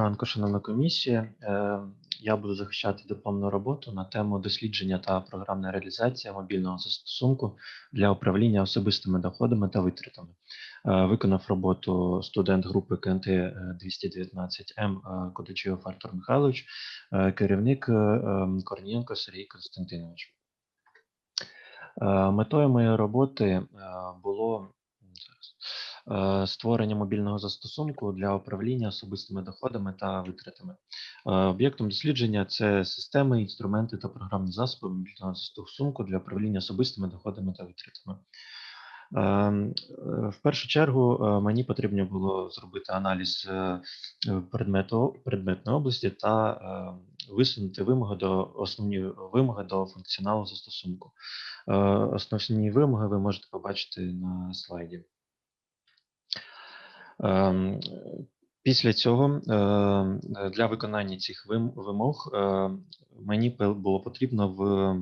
ранку, шановна комісія. Е, Я буду захищати дипломну роботу на тему дослідження та програмна реалізація мобільного застосунку для управління особистими доходами та витратами. Е, Виконав роботу студент групи КНТ 219М Кодачів Артур Михайлович, е, керівник е, ем, Корнієнко Сергій Константинович. Е, Метою моєї роботи е, було е, створення мобільного застосунку для управління особистими доходами та витратами. Е, Об'єктом дослідження це системи, інструменти та програмні засоби мобільного застосунку для управління особистими доходами та витратами. Е, В першу чергу е, мені потрібно було зробити аналіз е, е, предметної області та е, висунути вимоги до основні вимоги до функціоналу застосунку. Е, Основні вимоги ви можете побачити на слайді. Ем, Після цього е, для виконання цих вимог е, мені було потрібно в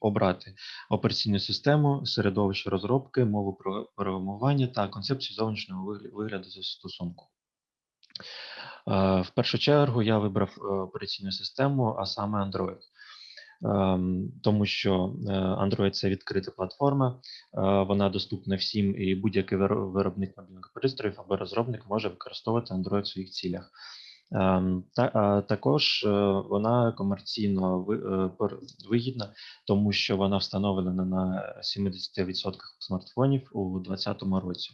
обрати операційну систему, середовище розробки, мову про- програмування та концепцію зовнішнього вигляду застосунку. Е, В першу чергу я вибрав е, операційну систему, а саме Android. Ем, Тому що е, Android це відкрита платформа, е, вона доступна всім, і будь-який виробник мобільних пристроїв або розробник може використовувати Android в своїх цілях. Ем, Та, а також е, вона комерційно е, вигідна, тому що вона встановлена на 70% смартфонів у 2020 році.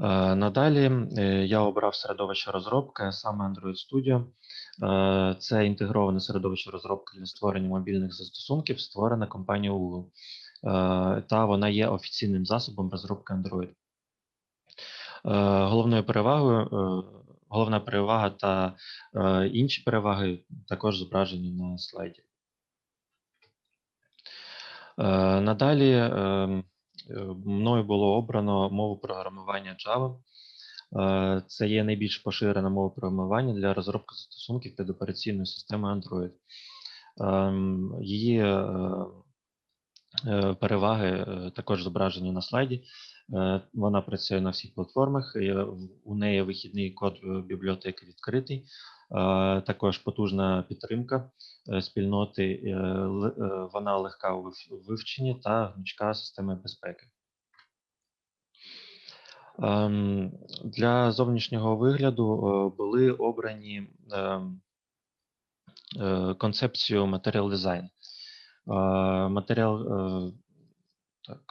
Е, Надалі е, я обрав середовище розробки, саме Android Studio. Е, Це інтегроване середовище розробки для створення мобільних застосунків, створене компанією Google. Е, Та вона є офіційним засобом розробки Android. Е, Головною перевагою, головна перевага та інші переваги також зображені на слайді. Надалі е, е, мною було обрано мову програмування Java. Е, Це є найбільш поширена мова програмування для розробки застосунків під операційною системою Android. Ем, Її е, е, переваги також зображені на слайді. Вона працює на всіх платформах. У неї вихідний код бібліотеки відкритий. Також потужна підтримка спільноти. Вона легка у вивченні та гнучка система безпеки. Ем, Для зовнішнього вигляду е, були обрані ем, е, концепцію матеріал дизайн. Матеріал е, так,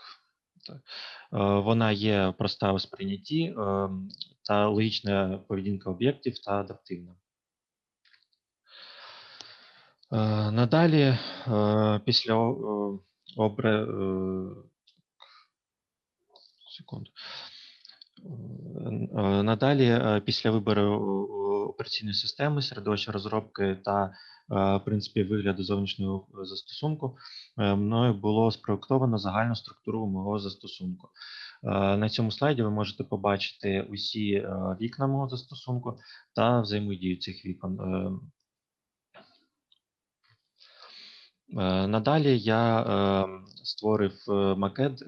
так. Е, Вона є проста у сприйнятті ем, та логічна поведінка об'єктів та адаптивна. Надалі, після обре... секунду. Е, Надалі, е, після вибору е, операційної системи, середовища розробки та е, принципів вигляду зовнішнього застосунку, мною було спроектовано загальну структуру мого застосунку. На цьому слайді ви можете побачити усі вікна мого застосунку та взаємодію цих вікон. Надалі я створив макет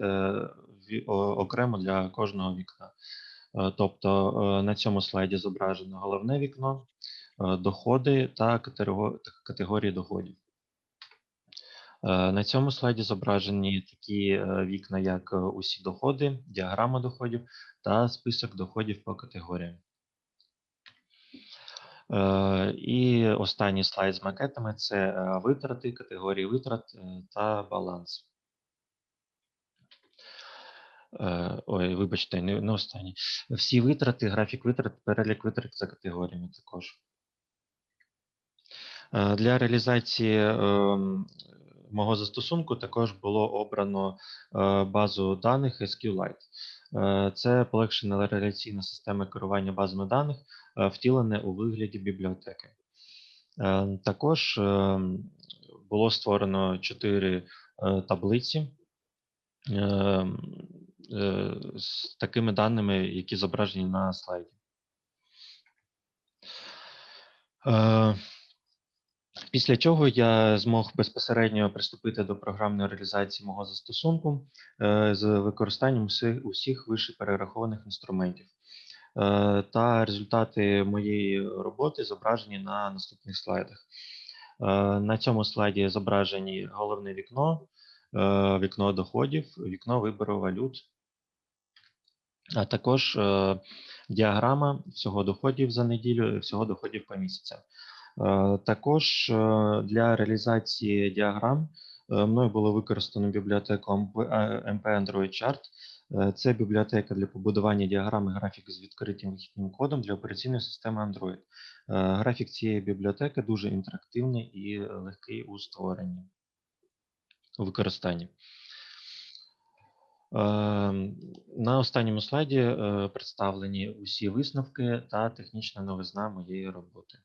окремо для кожного вікна. Е, Тобто е, на цьому слайді зображено головне вікно, е, доходи та категорії доходів. На цьому слайді зображені такі вікна, як усі доходи, діаграма доходів та список доходів по категоріям. І останній слайд з макетами це витрати, категорії витрат та баланс. Е, Ой, вибачте, не, не останній. Всі витрати, графік витрат, перелік витрат за категоріями також. Е, Для реалізації ем, мого застосунку також було обрано е, базу даних SQLite. Це полегшена реляційна система керування базами даних, втілене у вигляді бібліотеки. Також ем, було створено чотири таблиці ем, з такими даними, які зображені на слайді. Е, Після чого я змог безпосередньо приступити до програмної реалізації мого застосунку е, з використанням усіх, вище перерахованих інструментів. Е, Та результати моєї роботи зображені на наступних слайдах. Е, На цьому слайді зображені головне вікно, е, вікно доходів, вікно вибору валют, а також е, діаграма всього доходів за неділю, всього доходів по місяцям. Е, Також е, для реалізації діаграм е, мною було використано бібліотеку MP Android Chart. Е, Це бібліотека для побудування діаграми графік з відкритим вихідним кодом для операційної системи Android. Е, Графік цієї бібліотеки дуже інтерактивний і легкий у створенні у використанні. Е, На останньому слайді е, представлені усі висновки та технічна новизна моєї роботи.